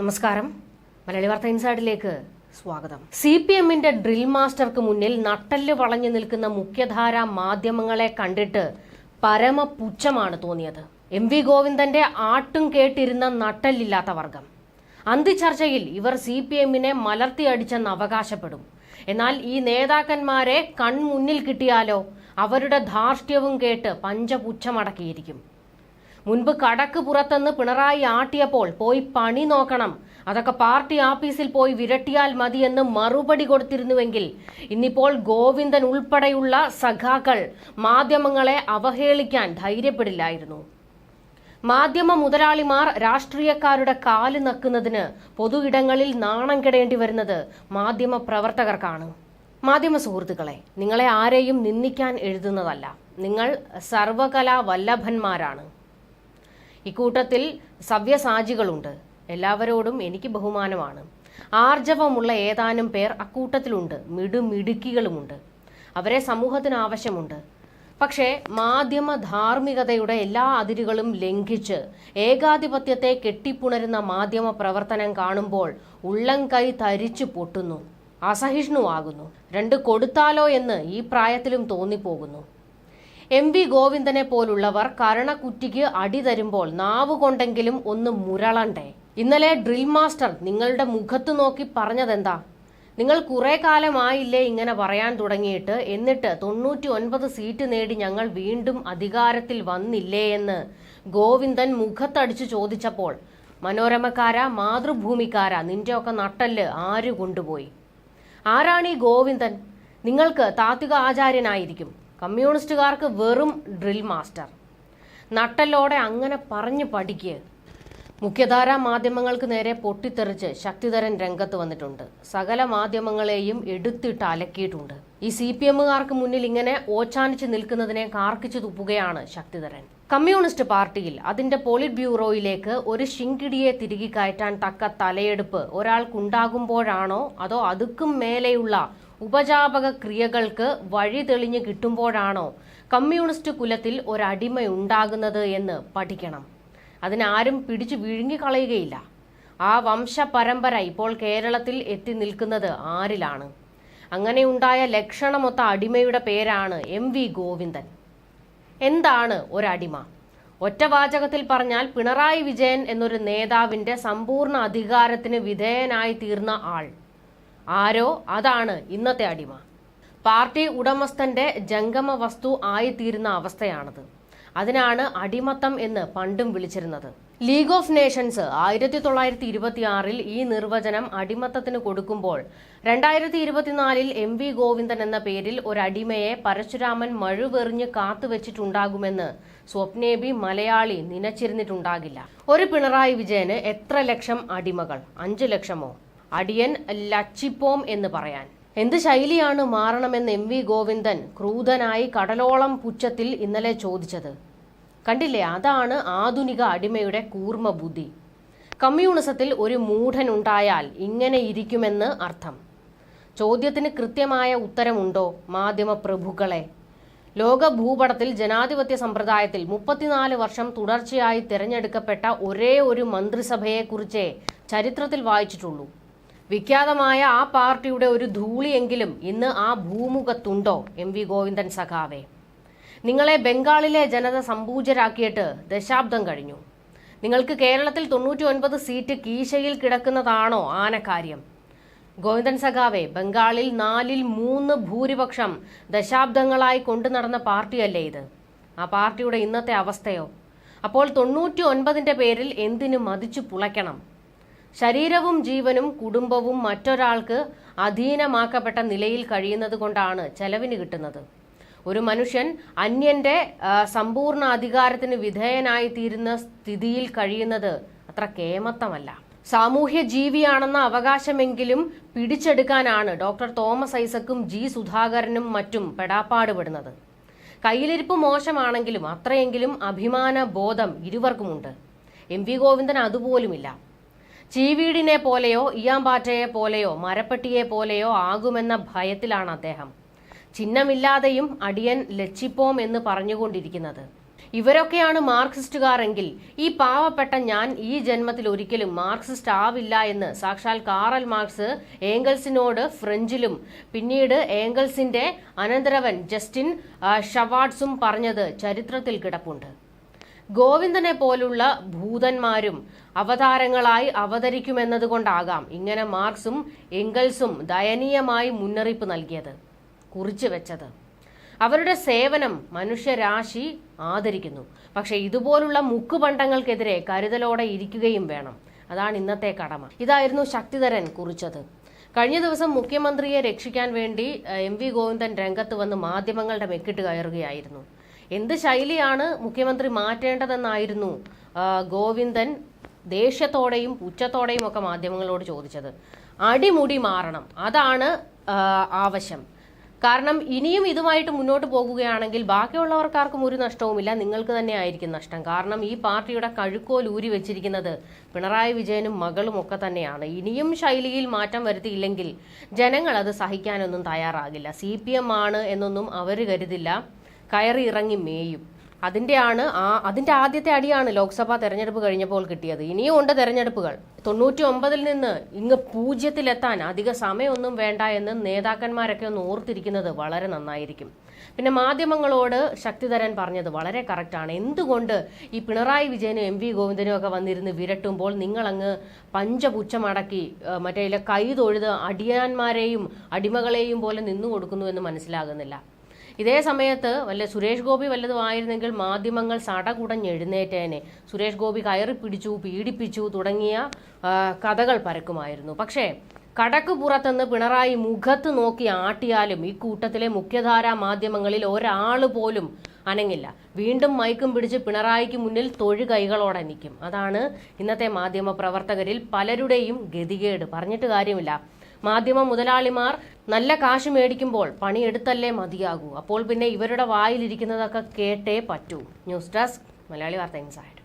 നമസ്കാരം. മലയാളി വാർത്ത ഇൻസൈഡിലേക്ക് സ്വാഗതം. സി പി എമ്മിന്റെ ഡ്രിൽ മാസ്റ്റർക്ക് മുന്നിൽ നട്ടൽ വളഞ്ഞു നിൽക്കുന്ന മുഖ്യധാര മാധ്യമങ്ങളെ കണ്ടിട്ട് പരമപുച്ഛമാണ് തോന്നിയത്. എം വി ഗോവിന്ദന്റെ ആട്ടും കേട്ടിരുന്ന നട്ടല്ലില്ലാത്ത വർഗം. അന്തിചർച്ചയിൽ ഇവർ സി പി എമ്മിനെ മലർത്തിയടിച്ചെന്ന് അവകാശപ്പെടും. എന്നാൽ ഈ നേതാക്കന്മാരെ കൺമുന്നിൽ കിട്ടിയാലോ? അവരുടെ ധാർഷ്ട്യവും കേട്ട് പഞ്ചപുച്ഛമടക്കിയിരിക്കും. മുൻപ് കടക്ക് പുറത്തെന്ന് പിണറായി ആട്ടിയപ്പോൾ പോയി പണി നോക്കണം. അതൊക്കെ പാർട്ടി ആഫീസിൽ പോയി വിരട്ടിയാൽ മതിയെന്ന് മറുപടി കൊടുത്തിരുന്നുവെങ്കിൽ ഇന്നിപ്പോൾ ഗോവിന്ദൻ ഉൾപ്പെടെയുള്ള സഖാക്കൾ മാധ്യമങ്ങളെ അവഹേളിക്കാൻ ധൈര്യപ്പെടില്ലായിരുന്നു. മാധ്യമ മുതലാളിമാർ രാഷ്ട്രീയക്കാരുടെ കാൽ നക്കുന്നതിന് പൊതു ഇടങ്ങളിൽ നാണം കെടേണ്ടി വരുന്നത് മാധ്യമ പ്രവർത്തകർക്കാണ്. മാധ്യമ സുഹൃത്തുക്കളെ നിങ്ങളെ ആരെയും നിന്ദിക്കാൻ എഴുതുന്നതല്ല. നിങ്ങൾ സർവകലാ വല്ലഭന്മാരാണ്. ഇക്കൂട്ടത്തിൽ സവ്യസാജികളുണ്ട് എല്ലാവരോടും എനിക്ക് ബഹുമാനമാണ്. ആർജവമുള്ള ഏതാനും പേർ അക്കൂട്ടത്തിലുണ്ട്. മിടുമിടുക്കികളുമുണ്ട്. അവരെ സമൂഹത്തിന് ആവശ്യമുണ്ട്. പക്ഷേ മാധ്യമ ധാർമ്മികതയുടെ എല്ലാ അതിരുകളും ലംഘിച്ച് ഏകാധിപത്യത്തെ കെട്ടിപ്പുണരുന്ന മാധ്യമ പ്രവർത്തനം കാണുമ്പോൾ ഉള്ളം കൈ തരിച്ചു പൊട്ടുന്നു. അസഹിഷ്ണുവാകുന്നു. രണ്ട് കൊടുത്താലോ എന്ന് ഈ പ്രായത്തിലും തോന്നിപ്പോകുന്നു. എം വി ഗോവിന്ദനെ പോലുള്ളവർ കരണക്കുറ്റിക്ക് അടി തരുമ്പോൾ നാവുകൊണ്ടെങ്കിലും ഒന്ന് മുരളണ്ടേ? ഇന്നലെ ഡ്രിൽ മാസ്റ്റർ നിങ്ങളുടെ മുഖത്ത് നോക്കി പറഞ്ഞതെന്താ? നിങ്ങൾ കുറെ കാലമായില്ലേ ഇങ്ങനെ പറയാൻ തുടങ്ങിയിട്ട് എന്നിട്ട് തൊണ്ണൂറ്റി ഒൻപത് സീറ്റ് നേടി ഞങ്ങൾ വീണ്ടും അധികാരത്തിൽ വന്നില്ലേ എന്ന് ഗോവിന്ദൻ മുഖത്തടിച്ചു ചോദിച്ചപ്പോൾ മനോരമക്കാര മാതൃഭൂമിക്കാര നിന്റെയൊക്കെ നട്ടൽ ആര് കൊണ്ടുപോയി? ആരാണ് ഈ ഗോവിന്ദൻ? നിങ്ങൾക്ക് താത്വിക ആചാര്യനായിരിക്കും. കമ്മ്യൂണിസ്റ്റുകാർക്ക് വെറും ഡ്രിൽ മാസ്റ്റർ. നട്ടലോടെ അങ്ങനെ പറഞ്ഞു പഠിക്കുക മുഖ്യധാരാ മാധ്യമങ്ങൾക്ക് നേരെ പൊട്ടിത്തെറിച്ച് ശക്തിധരൻ രംഗത്ത് വന്നിട്ടുണ്ട്. സകല മാധ്യമങ്ങളെയും എടുത്തിട്ട് അലക്കിയിട്ടുണ്ട്. ഈ സി പി എമ്മുകാർക്ക് മുന്നിൽ ഇങ്ങനെ ഓച്ചാനിച്ച് നിൽക്കുന്നതിനെ കാർക്കിച്ചു തുപ്പുകയാണ് ശക്തിധരൻ. കമ്മ്യൂണിസ്റ്റ് പാർട്ടിയിൽ അതിന്റെ പോളിറ്റ് ബ്യൂറോയിലേക്ക് ഒരു ശിങ്കിടിയെ തിരികെ കയറ്റാൻ തക്ക തലയെടുപ്പ് ഒരാൾക്കുണ്ടാകുമ്പോഴാണോ അതോ അതുക്കും മേലെയുള്ള ഉപജാപക ക്രിയകൾക്ക് വഴി തെളിഞ്ഞു കിട്ടുമ്പോഴാണോ കമ്മ്യൂണിസ്റ്റ് കുലത്തിൽ ഒരടിമ ഉണ്ടാകുന്നത് എന്ന് പഠിക്കണം. അതിനാരും പിടിച്ചു വിഴുങ്ങിക്കളയുകയില്ല ആ വംശപരമ്പര ഇപ്പോൾ കേരളത്തിൽ എത്തി നിൽക്കുന്നത് ആരിലാണ്? അങ്ങനെയുണ്ടായ ലക്ഷണമൊത്ത അടിമയുടെ പേരാണ് എം വി ഗോവിന്ദൻ. എന്താണ് ഒരടിമ? ഒറ്റവാചകത്തിൽ പറഞ്ഞാൽ പിണറായി വിജയൻ എന്നൊരു നേതാവിന്റെ സമ്പൂർണ അധികാരത്തിന് വിധേയനായി തീർന്ന ആൾ. ആരോ അതാണ് ഇന്നത്തെ അടിമ. പാർട്ടി ഉടമസ്ഥന്റെ ജംഗമ വസ്തു ആയിത്തീരുന്ന അവസ്ഥയാണത്. അതിനാണ് അടിമത്തം എന്ന് പണ്ടും വിളിച്ചിരുന്നത്. ലീഗ് ഓഫ് നേഷൻസ് ആയിരത്തി തൊള്ളായിരത്തി ഇരുപത്തിയാറിൽ ഈ നിർവചനം അടിമത്തത്തിന് കൊടുക്കുമ്പോൾ രണ്ടായിരത്തി ഇരുപത്തിനാലിൽ എം വി ഗോവിന്ദൻ എന്ന പേരിൽ ഒരടിമയെ പരശുരാമൻ മഴുവെറിഞ്ഞ് കാത്തുവച്ചിട്ടുണ്ടാകുമെന്ന് സ്വപ്നേബി മലയാളി നനച്ചിരുന്നിട്ടുണ്ടാകില്ല. ഒരു പിണറായി വിജയന് എത്ര ലക്ഷം അടിമകൾ? അഞ്ചു ലക്ഷമോ? അടിയൻ ലച്ചിപ്പോം എന്ന് പറയാൻ. എന്ത് ശൈലിയാണ് മാറണമെന്ന് എം വി ഗോവിന്ദൻ ക്രൂതനായി കടലോളം പുച്ഛത്തിൽ ഇന്നലെ ചോദിച്ചത്? കണ്ടില്ലേ? അതാണ് ആധുനിക അടിമയുടെ കൂർമ്മ ബുദ്ധി കമ്മ്യൂണിസത്തിൽ ഒരു മൂഢൻ ഉണ്ടായാൽ ഇങ്ങനെ ഇരിക്കുമെന്ന് അർത്ഥം. ചോദ്യത്തിന് കൃത്യമായ ഉത്തരമുണ്ടോ മാധ്യമ പ്രഭുക്കളെ ലോക ഭൂപടത്തിൽ ജനാധിപത്യ സമ്പ്രദായത്തിൽ മുപ്പത്തിനാല് വർഷം തുടർച്ചയായി തിരഞ്ഞെടുക്കപ്പെട്ട ഒരേ ഒരു മന്ത്രിസഭയെക്കുറിച്ചേ ചരിത്രത്തിൽ വായിച്ചിട്ടുള്ളൂ. വിഖ്യാതമായ ആ പാർട്ടിയുടെ ഒരു ധൂളിയെങ്കിലും ഇന്ന് ആ ഭൂമുഖത്തുണ്ടോ? എം വി ഗോവിന്ദൻ സഖാവേ. നിങ്ങളെ ബംഗാളിലെ ജനത സമ്പൂജരാക്കിയിട്ട് ദശാബ്ദം കഴിഞ്ഞു. നിങ്ങൾക്ക് കേരളത്തിൽ തൊണ്ണൂറ്റി ഒൻപത് സീറ്റ് കീശയിൽ കിടക്കുന്നതാണോ ആനക്കാര്യം? ഗോവിന്ദൻ സഖാവെ ബംഗാളിൽ നാലിൽ മൂന്ന് ഭൂരിപക്ഷം ദശാബ്ദങ്ങളായി കൊണ്ടു നടന്ന പാർട്ടിയല്ലേ ഇത്? ആ പാർട്ടിയുടെ ഇന്നത്തെ അവസ്ഥയോ? അപ്പോൾ തൊണ്ണൂറ്റി ഒൻപതിന്റെ പേരിൽ എന്തിനു മതിച്ചു പുളയ്ക്കണം? ശരീരവും ജീവനും കുടുംബവും മറ്റൊരാൾക്ക് അധീനമാക്കപ്പെട്ട നിലയിൽ കഴിയുന്നത് കൊണ്ടാണ് ചെലവിന് കിട്ടുന്നത്. ഒരു മനുഷ്യൻ അന്യന്റെ സമ്പൂർണ അധികാരത്തിന് വിധേയനായി തീരുന്ന സ്ഥിതിയിൽ കഴിയുന്നത് അത്ര കേമത്തമല്ല. സാമൂഹ്യ ജീവിയാണെന്ന അവകാശമെങ്കിലും പിടിച്ചെടുക്കാനാണ് ഡോക്ടർ തോമസ് ഐസക്കും ജി സുധാകരനും മറ്റും പെടാപ്പാടുപെടുന്നത്. കയ്യിലിരിപ്പ് മോശമാണെങ്കിലും അത്രയെങ്കിലും അഭിമാന ബോധം ഇരുവർക്കുമുണ്ട്. എം വി ഗോവിന്ദൻ അതുപോലുമില്ല. ചീവീടിനെ പോലെയോ ഇയാമ്പാറ്റയെ പോലെയോ മരപ്പെട്ടിയെ പോലെയോ ആകുമെന്ന ഭയത്തിലാണ് അദ്ദേഹം. ചിഹ്നമില്ലാതെയും അടിയൻ ലച്ചിപ്പോം എന്ന് പറഞ്ഞുകൊണ്ടിരിക്കുന്നത്. ഇവരൊക്കെയാണ് മാർക്സിസ്റ്റുകാരെങ്കിൽ ഈ പാവപ്പെട്ട ഞാൻ ഈ ജന്മത്തിൽ ഒരിക്കലും മാർക്സിസ്റ്റ് ആവില്ല എന്ന് സാക്ഷാൽ കാറൽ മാർക്സ് ഏംഗൽസിനോട് ഫ്രഞ്ചിലും പിന്നീട് ഏംഗൽസിന്റെ അനന്തരവൻ ജസ്റ്റിൻ ഷവാഡ്സും പറഞ്ഞത് ചരിത്രത്തിൽ കിടപ്പുണ്ട്. ഗോവിന്ദനെ പോലുള്ള ഭൂതന്മാരും അവതാരങ്ങളായി അവതരിക്കുമെന്നതുകൊണ്ടാകാം ഇങ്ങനെ മാർക്സും എംഗൽസും ദയനീയമായി മുന്നറിയിപ്പ് നൽകിയത് കുറിച്ചു വെച്ചത്. അവരുടെ സേവനം മനുഷ്യരാശി ആദരിക്കുന്നു. പക്ഷെ ഇതുപോലുള്ള മുക്കുപണ്ടങ്ങൾക്കെതിരെ കരുതലോടെ ഇരിക്കുകയും വേണം. അതാണ് ഇന്നത്തെ കടമ. ഇതായിരുന്നു ശക്തിധരൻ കുറിച്ചത്. കഴിഞ്ഞ ദിവസം മുഖ്യമന്ത്രിയെ രക്ഷിക്കാൻ വേണ്ടി എം വി ഗോവിന്ദൻ രംഗത്ത് വന്ന് മാധ്യമങ്ങളുടെ മെക്കിട്ട് കയറുകയായിരുന്നു. എന്ത് ശൈലിയാണ് മുഖ്യമന്ത്രി മാറ്റേണ്ടതെന്നായിരുന്നു ഗോവിന്ദൻ ദേഷ്യത്തോടെയും പുച്ഛത്തോടെയും ഒക്കെ മാധ്യമങ്ങളോട് ചോദിച്ചത്. അടിമുടി മാറണം അതാണ് ആവശ്യം. കാരണം ഇനിയും ഇതുമായിട്ട് മുന്നോട്ട് പോകുകയാണെങ്കിൽ ബാക്കിയുള്ളവർക്കാർക്കും ഒരു നഷ്ടവുമില്ല നിങ്ങൾക്ക് തന്നെ ആയിരിക്കും നഷ്ടം. കാരണം ഈ പാർട്ടിയുടെ കഴുക്കോൽ ഊരി വെച്ചിരിക്കുന്നത് പിണറായി വിജയനും മകളും ഒക്കെ തന്നെയാണ്. ഇനിയും ശൈലിയിൽ മാറ്റം വരുത്തിയില്ലെങ്കിൽ ജനങ്ങൾ അത് സഹിക്കാനൊന്നും തയ്യാറാകില്ല. സി ആണ് എന്നൊന്നും അവർ കരുതില്ല. കയറി ഇറങ്ങി മേയും. അതിന്റെയാണ് ആ അതിന്റെ ആദ്യത്തെ അടിയാണ് ലോക്സഭാ തെരഞ്ഞെടുപ്പ് കഴിഞ്ഞപ്പോൾ കിട്ടിയത്. ഇനിയും ഉണ്ട് തെരഞ്ഞെടുപ്പുകൾ. തൊണ്ണൂറ്റി ഒമ്പതിൽ നിന്ന് ഇങ്ങ് പൂജ്യത്തിലെത്താൻ അധിക സമയമൊന്നും വേണ്ട എന്ന് നേതാക്കന്മാരൊക്കെ ഒന്ന് ഓർത്തിരിക്കുന്നത് വളരെ നന്നായിരിക്കും. പിന്നെ മാധ്യമങ്ങളോട് ശക്തിധരൻ പറഞ്ഞത് വളരെ കറക്റ്റാണ്. എന്തുകൊണ്ട് ഈ പിണറായി വിജയനും എം വി ഗോവിന്ദനും ഒക്കെ വന്നിരുന്ന് വിരട്ടുമ്പോൾ നിങ്ങളങ്ങ് പഞ്ചപുച്ഛമടക്കി മറ്റേ കൈ തൊഴുത് അടിയാന്മാരെയും അടിമകളെയും പോലെ നിന്നു കൊടുക്കുന്നു എന്ന് മനസ്സിലാകുന്നില്ല. ഇതേ സമയത്ത് വല്ല സുരേഷ് ഗോപി വല്ലതുമായിരുന്നെങ്കിൽ മാധ്യമങ്ങൾ സട എഴുന്നേറ്റേനെ. സുരേഷ് ഗോപി കയറി പിടിച്ചു പീഡിപ്പിച്ചു തുടങ്ങിയ കഥകൾ പരക്കുമായിരുന്നു. പക്ഷേ കടക്ക് പുറത്തുനിന്ന് പിണറായി മുഖത്ത് നോക്കി ആട്ടിയാലും ഈ കൂട്ടത്തിലെ മുഖ്യധാരാ മാധ്യമങ്ങളിൽ ഒരാൾ പോലും അനങ്ങില്ല. വീണ്ടും മൈക്കും പിടിച്ച് പിണറായിക്ക് മുന്നിൽ തൊഴു കൈകളോടെ നിൽക്കും. അതാണ് ഇന്നത്തെ മാധ്യമ പ്രവർത്തകരിൽ പലരുടെയും ഗതികേട്. പറഞ്ഞിട്ട് കാര്യമില്ല. മാധ്യമ മുതലാളിമാർ നല്ല കാശ് മേടിക്കുമ്പോൾ പണിയെടുത്തല്ലേ മതിയാകൂ. അപ്പോൾ പിന്നെ ഇവരുടെ വായിലിരിക്കുന്നതൊക്കെ കേട്ടേ പറ്റൂ. ന്യൂസ് ഡെസ്ക് മലയാളി വാർത്ത ഇൻസൈഡ്.